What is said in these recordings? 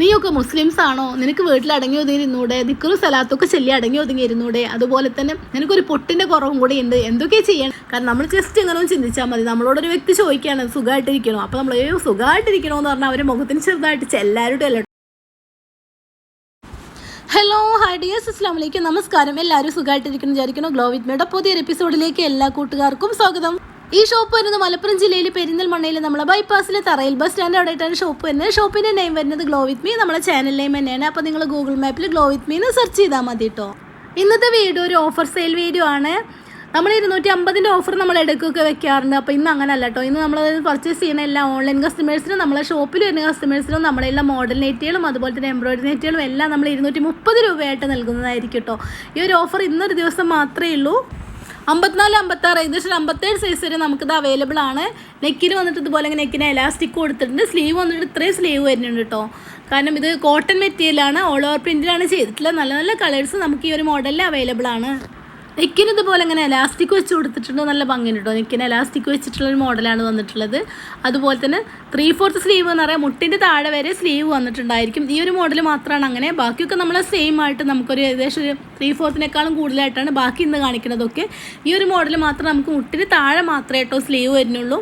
നീയൊക്കെ മുസ്ലിംസ് ആണോ നിനക്ക് വീട്ടിൽ അടങ്ങി ഒതുങ്ങി ഇരുന്നൂടെ ദിക്കറും സലാത്തൊക്കെ ചെല്ലി അടങ്ങി ഒതുങ്ങി ഇരുന്നൂടെ അതുപോലെ തന്നെ നിനക്കൊരു പൊട്ടിന്റെ കുറവും കൂടി ഉണ്ട്. എന്തൊക്കെ ചെയ്യണം? കാരണം നമ്മൾ ജസ്റ്റ് ഇങ്ങനെ ചിന്തിച്ചാൽ മതി. നമ്മളോടൊരു വ്യക്തി ചോദിക്കുകയാണ് സുഖമായിട്ടിരിക്കണോ അപ്പോൾ നമ്മൾ ഏയോ സുഖമായിട്ടിരിക്കണോ എന്ന് പറഞ്ഞാൽ അവരെ മുഖത്തിന് ചെറുതായിട്ട് എല്ലാവരുടെ അല്ല ഹലോ ഹായ് ഡിയേഴ്സ് അസ്ലാം വലൈക്കും നമസ്കാരം. എല്ലാവരും സുഖമായിട്ടിരിക്കുന്നു വിചാരിക്കുന്നു. ഗ്ലോ വിത്ത് മേയുടെ പുതിയൊരു എപ്പിസോഡിലേക്ക് എല്ലാ കൂട്ടുകാർക്കും സ്വാഗതം. ഈ ഷോപ്പ് വരുന്നത് മലപ്പുറം ജില്ലയിൽ പെരിന്തൽമണ്ണയിൽ നമ്മളെ ബൈപ്പാസിലെ തറയിൽ ബസ് സ്റ്റാൻഡ് അവിടെ ആയിട്ടാണ് ഷോപ്പ് വരുന്നത്. ഷോപ്പിന്റെ നെയിം വരുന്നത് ഗ്ലോ വിത്ത് മീ നമ്മളെ ചാനൽ നെയിം തന്നെയാണ്. അപ്പോൾ നിങ്ങൾ ഗൂഗിൾ മാപ്പിൽ ഗ്ലോ വിത്ത് മീ എന്ന് സെർച്ച് ചെയ്താൽ മതി കേട്ടോ ഇന്നത്തെ വീഡിയോ ഒരു ഓഫർ സെയിൽ വീഡിയോ ആണ്. നമ്മൾ ഇരുന്നൂറ്റി അമ്പതിന്റെ ഓഫർ നമ്മൾ ഇടയ്ക്കൊക്കെ വെക്കാറുണ്ട്. അപ്പോൾ ഇന്ന് അങ്ങനെ അല്ല കേട്ടോ ഇന്ന് നമ്മൾ പർച്ചേസ് ചെയ്യുന്ന എല്ലാ ഓൺലൈൻ കസ്റ്റമേഴ്സിനും നമ്മളെ ഷോപ്പിൽ വരുന്ന കസ്റ്റമേഴ്സിനും നമ്മളെല്ലാം മോഡൽ നെറ്റുകളും അതുപോലെ തന്നെ എംബ്രോയിഡറി നെറ്റുകളും എല്ലാം നമ്മൾ ഇരുന്നൂറ്റി മുപ്പത് രൂപയായിട്ട് നൽകുന്നതായിരിക്കും കേട്ടോ ഈ ഒരു ഓഫർ ഇന്നൊരു ദിവസം മാത്രമേ ഉള്ളൂ. അമ്പത്തിനാല് അമ്പത്താറ് ഏകദേശം അമ്പത്തേഴ് സൈസ് വരെ നമുക്കിത് അവൈലബിൾ ആണ്. നെക്കിന് വന്നിട്ട് ഇതുപോലെ നെക്കിന് എലാസ്റ്റിക് കൊടുത്തിട്ടുണ്ട്. സ്ലീവ് വന്നിട്ട് ഇത്രയും സ്ലീവ് വരുന്നുണ്ട് കേട്ടോ കാരണം ഇത് കോട്ടൺ മെറ്റീരിയലാണ് ഓൾ ഓവർ പ്രിന്റിലാണ് ചെയ്തിട്ടുള്ളത്. നല്ല നല്ല കളേഴ്സ് നമുക്ക് ഈ ഒരു മോഡലിൽ അവൈലബിൾ ആണ്. നെക്കിന് ഇതുപോലെ ഇങ്ങനെ എലാസ്റ്റിക് വെച്ച് കൊടുത്തിട്ടുണ്ട് നല്ല ഭംഗിയുണ്ട്? കേട്ടോ നെക്കിന് എലാസ്റ്റിക് വെച്ചിട്ടുള്ള ഒരു മോഡലാണ് വന്നിട്ടുള്ളത്. അതുപോലെ തന്നെ ത്രീ ഫോർത്ത് സ്ലീവ് എന്ന് പറയാം മുട്ടിന്റെ താഴെ വരെ സ്ലീവ് വന്നിട്ടുണ്ടായിരിക്കും. ഈ ഒരു മോഡൽ മാത്രമാണ് അങ്ങനെ. ബാക്കിയൊക്കെ നമ്മൾ സെയിം ആയിട്ട് നമുക്കൊരു ഏകദേശം ഒരു ത്രീ ഫോർത്തിനേക്കാളും കൂടുതലായിട്ടാണ് ബാക്കി ഇന്ന് കാണിക്കുന്നതൊക്കെ. ഈ ഒരു മോഡൽ മാത്രം നമുക്ക് മുട്ടിന് താഴെ മാത്രമേ കേട്ടോ സ്ലീവ് വരുന്നുള്ളൂ.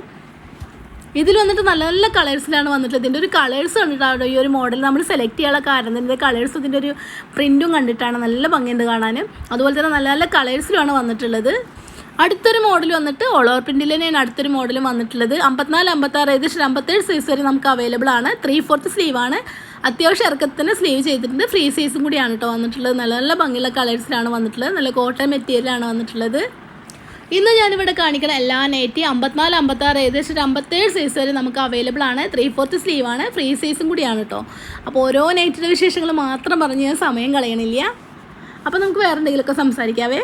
ഇതിൽ വന്നിട്ട് നല്ല നല്ല കളേഴ്സിലാണ് വന്നിട്ടുള്ളത്. ഇതിന്റെ ഒരു കളേഴ്സ് കണ്ടിട്ടാണ് ഈ ഒരു മോഡൽ നമ്മൾ സെലക്ട് ചെയ്യാനുള്ള കാരണം. ഇതിന്റെ കളേഴ്സ് ഇതിന്റെ ഒരു പ്രിന്റും കണ്ടിട്ടാണ് നല്ല ഭംഗിയുണ്ട് കാണാൻ അതുപോലെ തന്നെ നല്ല നല്ല കളേഴ്സിലാണ് വന്നിട്ടുള്ളത്. അടുത്തൊരു മോഡൽ വന്നിട്ട് ഓളോർ പ്രിന്റിൽ തന്നെയാണ് അടുത്തൊരു മോഡലും വന്നിട്ടുള്ളത്. അമ്പത്തിനാല് അമ്പത്താറ് ഏകദേശം അമ്പത്തേഴ് സൈസ് വരെ നമുക്ക് അവൈലബിൾ ആണ്. ത്രീ ഫോർത്ത് സ്ലീവ് ആണ്. അത്യാവശ്യം ഇറക്കത്തിന് സ്ലീവ് ചെയ്തിട്ടുണ്ട്. ഫ്രീ സൈസും കൂടിയാണ് കേട്ടോ വന്നിട്ടുള്ളത്. നല്ല നല്ല ഭംഗിയുള്ള കളേഴ്സിലാണ് വന്നിട്ടുള്ളത്. നല്ല കോട്ടൺ മെറ്റീരിയലാണ് വന്നിട്ടുള്ളത്. ഇന്ന് ഞാനിവിടെ കാണിക്കുന്ന എല്ലാ നൈറ്റി അമ്പത്തിനാല് അമ്പത്താറ് ഏകദേശം ഒരു അമ്പത്തേഴ് സൈസ് വരെ നമുക്ക് അവൈലബിൾ ആണ്. ത്രീ ഫോർത്ത് ആണ്. ഫ്രീ സൈസും കൂടിയാണ് കേട്ടോ അപ്പോൾ ഓരോ നൈറ്റിന്റെ വിശേഷങ്ങൾ മാത്രം പറഞ്ഞ് ഞാൻ സമയം കളയണില്ല. അപ്പോൾ നമുക്ക് വേറെ എന്തെങ്കിലുമൊക്കെ സംസാരിക്കാവേ?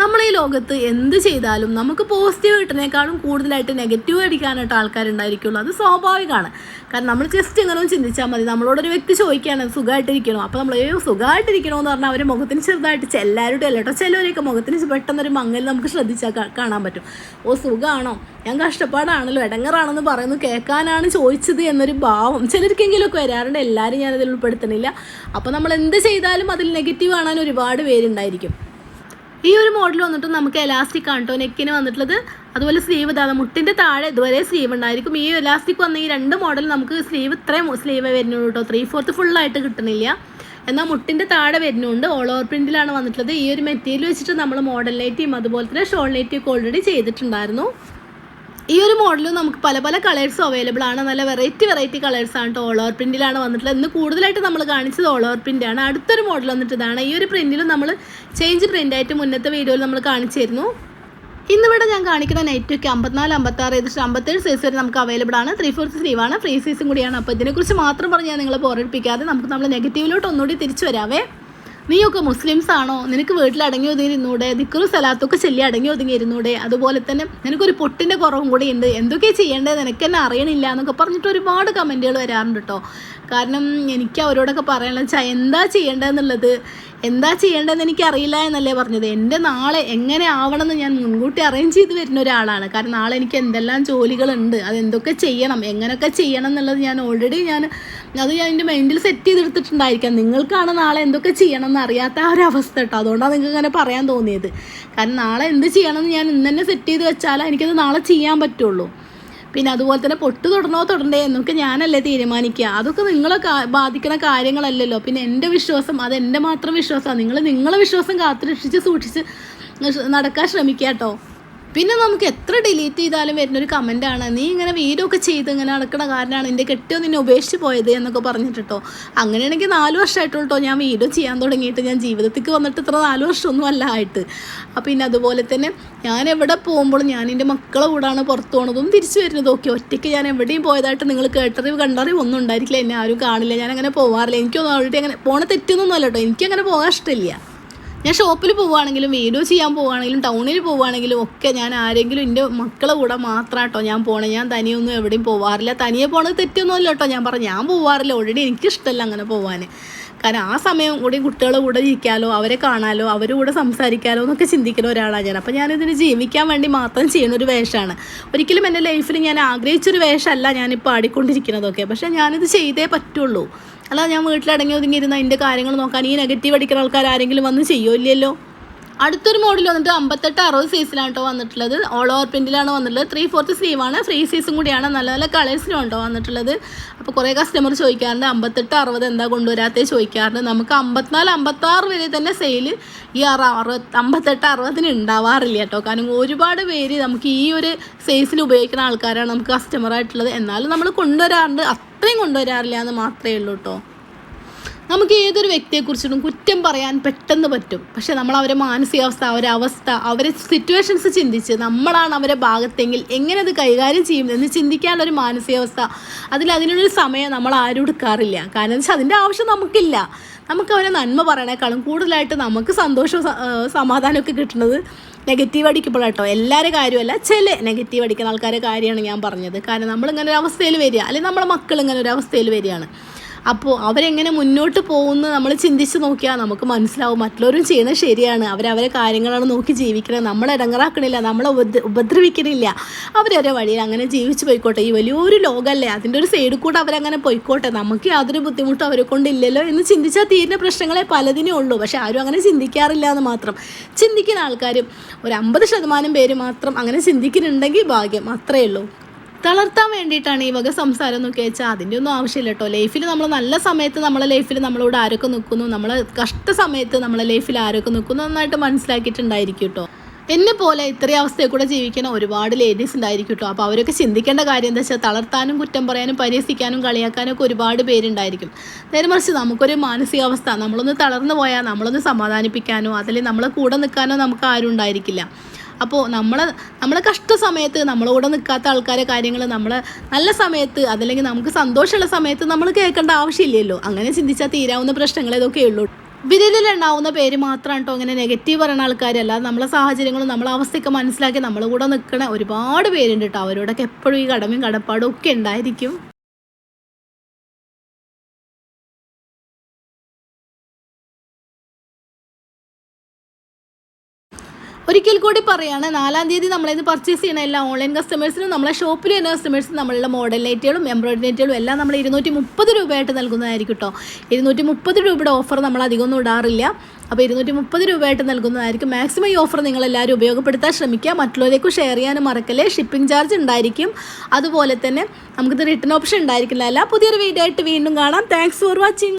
നമ്മൾ ഈ ലോകത്ത് എന്ത് ചെയ്താലും നമുക്ക് പോസിറ്റീവ് കിട്ടുന്നതിനേക്കാളും കൂടുതലായിട്ട് നെഗറ്റീവ് അടിക്കാനായിട്ട് ആൾക്കാരുണ്ടായിരിക്കുള്ളൂ. അത് സ്വാഭാവികമാണ്. കാരണം നമ്മൾ ജസ്റ്റ് ഇങ്ങനെ ചിന്തിച്ചാൽ മതി. നമ്മളോടൊരു വ്യക്തി ചോദിക്കുകയാണ് സുഖമായിട്ടിരിക്കണോ അപ്പോൾ നമ്മൾ ഏയോ സുഖമായിട്ടിരിക്കണോ എന്ന് പറഞ്ഞാൽ അവർ മുഖത്തിന് ചെറുതായിട്ട് എല്ലാവരുടെ അല്ല കേട്ടോ? ചിലവരെയൊക്കെ മുഖത്തിന് പെട്ടെന്നൊരു മങ്ങൽ നമുക്ക് ശ്രദ്ധിച്ചാൽ കാണാൻ പറ്റും. ഓ സുഖമാണോ ഞാൻ കഷ്ടപ്പാടാണല്ലോ. ഇടങ്ങറാണെന്ന് പറയുന്നു. കേൾക്കാനാണ് ചോദിച്ചത് എന്നൊരു ഭാവം ചിലർക്കെങ്കിലുമൊക്കെ വരാറുണ്ട്. എല്ലാവരും ഞാനതിൽ ഉൾപ്പെടുത്തണില്ല അപ്പോൾ നമ്മൾ എന്ത് ചെയ്താലും അതിൽ നെഗറ്റീവ് കാണാൻ ഒരുപാട് പേരുണ്ടായിരിക്കും. ഈ ഒരു മോഡൽ വന്നിട്ട് നമുക്ക് എലാസ്റ്റിക് ആണ് കേട്ടോ നെക്കിന് വന്നിട്ടുള്ളത്. അതുപോലെ സ്ലീവ് ഇതാണ് മുട്ടിന്റെ താഴെ ഇതുവരെ സ്ലീവ് ഉണ്ടായിരിക്കും. ഈ എലാസ്റ്റിക് വന്ന ഈ രണ്ട് മോഡൽ നമുക്ക് സ്ലീവ് ഇത്രയും സ്ലീവ് വരുന്നുള്ളൂ കേട്ടോ ത്രീ ഫോർത്ത് ഫുള്ളായിട്ട് കിട്ടുന്നില്ല. എന്നാൽ മുട്ടിന്റെ താഴെ വരുന്നുണ്ട്. ഓൾ ഓവർ പ്രിന്റിലാണ് വന്നിട്ടുള്ളത്. ഈ ഒരു മെറ്റീരിയൽ വെച്ചിട്ട് നമ്മൾ മോഡൽ നൈറ്റിയും അതുപോലെ തന്നെ ഷോൾ നൈറ്റിയും ഒക്കെ ഓൾറെഡി ചെയ്തിട്ടുണ്ടായിരുന്നു. ഈ ഒരു മോഡലും നമുക്ക് പല പല കളേഴ്സും അവൈലബിൾ ആണ്. നല്ല വെറൈറ്റി വെറൈറ്റി കളേഴ്സ് ആണ് ഓൾ ഓവർ പ്രിന്റിലാണ് വന്നിട്ടുള്ളത്. ഇന്ന് കൂടുതലായിട്ട് നമ്മൾ കാണിച്ചത് ഓവർ പ്രിന്റാണ് അടുത്തൊരു മോഡൽ വന്നിട്ട് ഇതാണ് ഈ ഒരു പ്രിന്റിലും നമ്മൾ ചേഞ്ച് പ്രിന്റ് ആയിട്ട് മുന്നത്തെ വീഡിയോയിൽ നമ്മൾ കാണിച്ചിരുന്നു. ഇന്നിവിടെ ഞാൻ കാണിക്കുന്ന നെറ്റൊക്കെ അമ്പത്തിനാല് അമ്പത്താറ് ഏകദേശം അമ്പത്തേഴ് സൈസ് വരെ നമുക്ക് അവൈലബിൾ ആണ്. ത്രീ സ്ലീവ് ആണ്. ഫ്രീ സൈസും കൂടിയാണ്. അപ്പോൾ ഇതിനെക്കുറിച്ച് മാത്രം പറഞ്ഞ് ഞാൻ നിങ്ങളെ ബോറടിപ്പിക്കാതെ നമുക്ക് നമ്മൾ നെഗറ്റീവിലോട്ട് ഒന്നുകൂടി തിരിച്ചു വരാവേ. നീയൊക്കെ മുസ്ലിംസ് ആണോ നിനക്ക് വീട്ടിൽ അടങ്ങി ഒതുങ്ങി ഇരുന്നൂടെ ദിക്കറും സലാത്തൊക്കെ ചെല്ലി അടങ്ങി ഒതുങ്ങി ഇരുന്നൂടെ അതുപോലെ തന്നെ നിനക്കൊരു പൊട്ടിന്റെ കുറവും കൂടി ഉണ്ട്. എന്തൊക്കെ ചെയ്യേണ്ടത്? നിനക്ക് തന്നെ അറിയണില്ല എന്നൊക്കെ പറഞ്ഞിട്ട് ഒരുപാട് കമന്റുകൾ വരാറുണ്ട് കേട്ടോ കാരണം എനിക്ക് അവരോടൊക്കെ പറയാനുള്ള വെച്ചാൽ എന്താ ചെയ്യേണ്ടതെന്നുള്ളത് എന്താ ചെയ്യേണ്ടതെന്ന് എനിക്ക് അറിയില്ല എന്നല്ലേ പറഞ്ഞത്. എന്റെ നാളെ എങ്ങനെ ആവണമെന്ന് ഞാൻ മുൻകൂട്ടി അറേഞ്ച് ചെയ്ത് വരുന്ന ഒരാളാണ്. കാരണം നാളെ എനിക്ക് എന്തെല്ലാം ജോലികളുണ്ട് അത് എന്തൊക്കെ ചെയ്യണം എങ്ങനെയൊക്കെ ചെയ്യണം എന്നുള്ളത് ഞാൻ ഓൾറെഡി ഞാൻ അത് ഞാൻ എന്റെ മൈൻഡിൽ സെറ്റ് ചെയ്തെടുത്തിട്ടുണ്ടായിരിക്കാം. നിങ്ങൾക്കാണ് നാളെ എന്തൊക്കെ ചെയ്യണം എന്ന് അറിയാത്ത ആ ഒരു അവസ്ഥ കേട്ടോ. അതുകൊണ്ടാണ് നിങ്ങൾക്ക് അങ്ങനെ പറയാൻ തോന്നിയത്. കാരണം നാളെ എന്ത് ചെയ്യണമെന്ന് ഞാൻ ഇന്ന് തന്നെ സെറ്റ് ചെയ്ത് വെച്ചാലേ എനിക്കത് നാളെ ചെയ്യാൻ പറ്റുള്ളൂ. പിന്നെ അതുപോലെ തന്നെ പൊട്ട് തൊടണോ തൊടണ്ടേ എന്നൊക്കെ ഞാനല്ലേ തീരുമാനിക്കുക അതൊക്കെ നിങ്ങളെ ബാധിക്കുന്ന കാര്യങ്ങളല്ലല്ലോ. പിന്നെ എന്റെ വിശ്വാസം അത് എന്റെ മാത്രം വിശ്വാസമാണ്. നിങ്ങൾ നിങ്ങളെ വിശ്വാസം കാത്തുരക്ഷിച്ച് സൂക്ഷിച്ച് നടക്കാൻ ശ്രമിക്കുക കേട്ടോ. പിന്നെ നമുക്ക് എത്ര ഡിലീറ്റ് ചെയ്താലും വരുന്നൊരു കമന്റാണ് നീ ഇങ്ങനെ വീഡിയോ ഒക്കെ ചെയ്ത് ഇങ്ങനെ നടക്കണ കാരണമാണ് എന്റെ കെട്ടിയോ നിന്നെ ഉപേക്ഷിച്ച് പോയത് എന്നൊക്കെ പറഞ്ഞിട്ടോ അങ്ങനെയാണെങ്കിൽ നാല് വർഷമായിട്ടുള്ളൂ ഞാൻ വീഡിയോ ചെയ്യാൻ തുടങ്ങിയിട്ട്. ഞാൻ ജീവിതത്തിലേക്ക് വന്നിട്ട് ഇത്ര നാല് വർഷമൊന്നും അല്ല ആയിട്ട്. അപ്പം പിന്നെ അതുപോലെ തന്നെ ഞാൻ എവിടെ പോകുമ്പോഴും ഞാൻ എന്റെ മക്കളെ കൂടാണ് പുറത്ത് പോണതും. തിരിച്ചു വരുന്നതും. ഒക്കെ ഒറ്റയ്ക്ക് ഞാൻ എവിടെയും പോയതായിട്ട് നിങ്ങൾ കേട്ടറിവ് കണ്ടറിവ് ഒന്നും ഉണ്ടായിരിക്കില്ല. എന്നെ ആരും കാണില്ല. ഞാൻ അങ്ങനെ പോകാറില്ല എനിക്കൊന്നും ആൾറെഡി അങ്ങനെ പോണ തെറ്റൊന്നും അല്ല കേട്ടോ എനിക്കങ്ങനെ പോകാൻ ഇഷ്ടമില്ല. ഞാൻ ഷോപ്പിൽ പോവുകയാണെങ്കിലും വീഡിയോ ചെയ്യാൻ പോവുകയാണെങ്കിലും ടൗണിൽ പോവുകയാണെങ്കിലും ഒക്കെ ഞാൻ ആരെങ്കിലും എന്റെ മക്കളെ കൂടെ മാത്രം കേട്ടോ ഞാൻ പോണേ. ഞാൻ തനിയൊന്നും എവിടെയും പോവാറില്ല. തനിയെ പോണത് തെറ്റൊന്നുമല്ല കേട്ടോ ഞാൻ പറഞ്ഞു ഞാൻ പോവാറില്ല. ഓൾറെഡി എനിക്കിഷ്ടമല്ല അങ്ങനെ പോവാൻ കാരണം ആ സമയം കൂടി കുട്ടികളെ കൂടെ ഇരിക്കാലോ അവരെ കാണാലോ അവരുടെ കൂടെ സംസാരിക്കാലോ എന്നൊക്കെ ചിന്തിക്കുന്ന ഒരാളാണ് ഞാൻ. അപ്പോൾ ഞാനിതിന് ജീവിക്കാൻ വേണ്ടി മാത്രം ചെയ്യുന്ന ഒരു വേഷമാണ് ഒരിക്കലും എന്റെ ലൈഫിൽ ഞാൻ ആഗ്രഹിച്ചൊരു വേഷമല്ല ഞാനിപ്പോൾ ആടിക്കൊണ്ടിരിക്കുന്നതൊക്കെ. പക്ഷേ ഞാനിത് ചെയ്തേ പറ്റുള്ളൂ. അല്ല ഞാൻ വീട്ടിലടങ്ങി ഒതുങ്ങിയിരുന്ന അതിന്റെ കാര്യങ്ങൾ നോക്കാൻ ഈ നെഗറ്റീവ് അടിക്കുന്ന ആൾക്കാർ ആരെങ്കിലും വന്ന് ചെയ്യുമോ അടുത്തൊരു മോഡൽ വന്നിട്ട് അമ്പത്തെട്ട് അറുപത് സൈസിലാണ് കേട്ടോ വന്നിട്ടുള്ളത്. ഓൾ ഓവർ പ്രിന്റിലാണ് വന്നിട്ടുള്ളത്. ത്രീ ഫോർത്ത് ആണ്. ഫ്രീ സൈസും കൂടിയാണ്. നല്ല നല്ല കളേഴ്സിലും ഉണ്ടോ വന്നിട്ടുള്ളത്. അപ്പോൾ കുറേ കസ്റ്റമർ ചോദിക്കാറുണ്ട് അമ്പത്തെട്ട് അറുപത് എന്താ കൊണ്ടുവരാത്തേ ചോദിക്കാറുണ്ട്. നമുക്ക് അമ്പത്തിനാല് അമ്പത്താറ് വരെ തന്നെ സെയിൽ ഈ അറ അറുപത് അമ്പത്തെട്ട് അറുപതിന് ഉണ്ടാവാറില്ല കേട്ടോ കാരണം ഒരുപാട് പേര് നമുക്ക് ഈ ഒരു സൈസിൽ ഉപയോഗിക്കുന്ന ആൾക്കാരാണ് നമുക്ക് കസ്റ്റമർ ആയിട്ടുള്ളത്. എന്നാലും നമ്മൾ കൊണ്ടുവരാറുണ്ട്. അത്രയും കൊണ്ടുവരാറില്ല എന്ന് മാത്രമേ ഉള്ളൂ കേട്ടോ നമുക്ക് ഏതൊരു വ്യക്തിയെക്കുറിച്ചിട്ടും കുറ്റം പറയാൻ പെട്ടെന്ന് പറ്റും. പക്ഷെ നമ്മൾ അവരെ മാനസികാവസ്ഥ അവരെ അവസ്ഥ അവരെ സിറ്റുവേഷൻസ് ചിന്തിച്ച് നമ്മളാണ് അവരെ ഭാഗത്തെങ്കിൽ എങ്ങനെ അത് കൈകാര്യം ചെയ്യും എന്ന് ചിന്തിക്കാനുള്ളൊരു മാനസികാവസ്ഥ. അതിൽ അതിനുള്ളൊരു സമയം നമ്മൾ ആരും എടുക്കാറില്ല. കാരണം വെച്ചാൽ അതിന്റെ ആവശ്യം നമുക്കില്ല. നമുക്ക് അവരെ നന്മ പറയണേക്കാളും കൂടുതലായിട്ട് നമുക്ക് സന്തോഷവും സമാധാനമൊക്കെ കിട്ടുന്നത് നെഗറ്റീവ് അടിക്കുമ്പോഴാട്ടോ എല്ലാവരുടെ കാര്യമല്ല ചില നെഗറ്റീവ് അടിക്കുന്ന ആൾക്കാരുടെ കാര്യമാണ് ഞാൻ പറഞ്ഞത്. കാരണം നമ്മളിങ്ങനെ ഒരു അവസ്ഥയിൽ വരിക. അല്ലെങ്കിൽ നമ്മുടെ മക്കൾ ഇങ്ങനെ ഒരു അവസ്ഥയിൽ വരികയാണ്. അപ്പോൾ അവരെങ്ങനെ മുന്നോട്ട് പോകുന്ന നമ്മൾ ചിന്തിച്ച് നോക്കിയാൽ നമുക്ക് മനസ്സിലാവും മറ്റുള്ളവരും ചെയ്യുന്നത് ശരിയാണ്. അവരവരെ കാര്യങ്ങളാണ് നോക്കി ജീവിക്കുന്നത് നമ്മളെ ഇടങ്ങറാക്കണില്ല നമ്മളെ ഉപദ്ര ഉപദ്രവിക്കണില്ല. അവരവരെ വഴിയിൽ അങ്ങനെ ജീവിച്ച് പോയിക്കോട്ടെ. ഈ വലിയൊരു ലോകമല്ലേ? അതിന്റെ ഒരു സൈഡിൽ കൂടെ അവരങ്ങനെ പോയിക്കോട്ടെ. നമുക്ക് യാതൊരു ബുദ്ധിമുട്ടും അവരെ കൊണ്ടില്ലല്ലോ എന്ന് ചിന്തിച്ചാൽ തീരുന്ന പ്രശ്നങ്ങളെ പലതിനേ ഉള്ളൂ. പക്ഷെ ആരും അങ്ങനെ ചിന്തിക്കാറില്ല എന്ന് മാത്രം. ചിന്തിക്കുന്ന ആൾക്കാരും ഒരു അമ്പത് ശതമാനം പേര് മാത്രം അങ്ങനെ ചിന്തിക്കുന്നുണ്ടെങ്കിൽ ഭാഗ്യം അത്രയേ ഉള്ളൂ. തളർത്താൻ വേണ്ടിയിട്ടാണ് ഈ വക സംസാരം എന്നൊക്കെ വെച്ചാൽ അതിന്റെ ഒന്നും ആവശ്യമില്ല കേട്ടോ. ലൈഫിൽ നമ്മൾ നല്ല സമയത്ത് നമ്മളെ ലൈഫിൽ നമ്മളോട് ആരൊക്കെ നിൽക്കുന്നു നമ്മൾ കഷ്ട സമയത്ത് നമ്മളെ ലൈഫിൽ ആരൊക്കെ നിൽക്കുന്നു നന്നായിട്ട് മനസ്സിലാക്കിയിട്ടുണ്ടായിരിക്കും കേട്ടോ. എന്നെ പോലെ ഇത്രയും അവസ്ഥയിൽ കൂടെ ജീവിക്കുന്ന ഒരുപാട് ലേഡീസ് ഉണ്ടായിരിക്കും കേട്ടോ. അപ്പോൾ അവരൊക്കെ ചിന്തിക്കേണ്ട കാര്യം എന്താ വെച്ചാൽ തളർത്താനും കുറ്റം പറയാനും പരിഹസിക്കാനും കളിയാക്കാനും ഒക്കെ ഒരുപാട് പേരുണ്ടായിരിക്കും. നേരെ മറിച്ച് നമുക്കൊരു മാനസികാവസ്ഥ നമ്മളൊന്ന് തളർന്നു പോയാൽ നമ്മളൊന്ന് സമാധാനിപ്പിക്കാനോ അതിൽ നമ്മളെ കൂടെ നിൽക്കാനോ നമുക്ക് ആരും ഉണ്ടായിരിക്കില്ല. അപ്പോൾ നമ്മൾ നമ്മളെ കഷ്ട സമയത്ത് നമ്മളോട് നിൽക്കാത്ത ആൾക്കാരെ കാര്യങ്ങൾ നമ്മൾ നല്ല സമയത്ത് അതല്ലെങ്കിൽ നമുക്ക് സന്തോഷമുള്ള സമയത്ത് നമ്മൾ കേൾക്കേണ്ട ആവശ്യമില്ലല്ലോ. അങ്ങനെ ചിന്തിച്ചാൽ തീരാവുന്ന പ്രശ്നങ്ങൾ ഇതൊക്കെ ഉള്ളൂ. വിരലിലുണ്ടാവുന്ന പേര് മാത്രമാണ് കേട്ടോ അങ്ങനെ നെഗറ്റീവ് പറയുന്ന ആൾക്കാരല്ല നമ്മളെ സാഹചര്യങ്ങളും നമ്മളെ അവസ്ഥയൊക്കെ മനസ്സിലാക്കി നമ്മളെ കൂടെ നിൽക്കണ ഒരുപാട് പേരുണ്ട് കേട്ടോ അവരോടൊക്കെ എപ്പോഴും ഈ കടമയും കടപ്പാടും ഒക്കെ ഉണ്ടായിരിക്കും. ഒരിക്കൽ കൂടി പറയാണ് നാലാം തീയതി നമ്മളെ പർച്ചേസ് ചെയ്യുന്ന എല്ലാ ഓൺലൈൻ കസ്റ്റമേഴ്സിനും നമ്മളെ ഷോപ്പിൽ വരുന്ന കസ്റ്റമേഴ്സിനും നമ്മളുടെ മോഡൽ നെറ്റുകളും എംബ്രോയിഡറി നെറ്റുകളും എല്ലാം നമ്മൾ ഇരുന്നൂറ്റി മുപ്പത് രൂപയായിട്ട് നൽകുന്നതായിരിക്കും കേട്ടോ ഇരുന്നൂറ്റി മുപ്പത് രൂപയുടെ ഓഫർ നമ്മൾ അധികം ഒന്നും ഇടാറില്ല. അപ്പോൾ ഇരുന്നൂറ്റി മുപ്പത് രൂപയായിട്ട് നൽകുന്നതായിരിക്കും. മാക്സിമം ഈ ഓഫർ നിങ്ങൾ എല്ലാവരും ഉപയോഗപ്പെടുത്താൻ ശ്രമിക്കുക. മറ്റുള്ളവരേക്കും ഷെയർ ചെയ്യാനും മറക്കല്ലേ. ഷിപ്പിംഗ് ചാർജ് ഉണ്ടായിരിക്കും. അതുപോലെ തന്നെ നമുക്കിത് റിട്ടേൺ ഓപ്ഷൻ ഉണ്ടായിരിക്കില്ല. പുതിയൊരു വീഡിയോ ആയിട്ട് വീണ്ടും കാണാം. Thanks for watching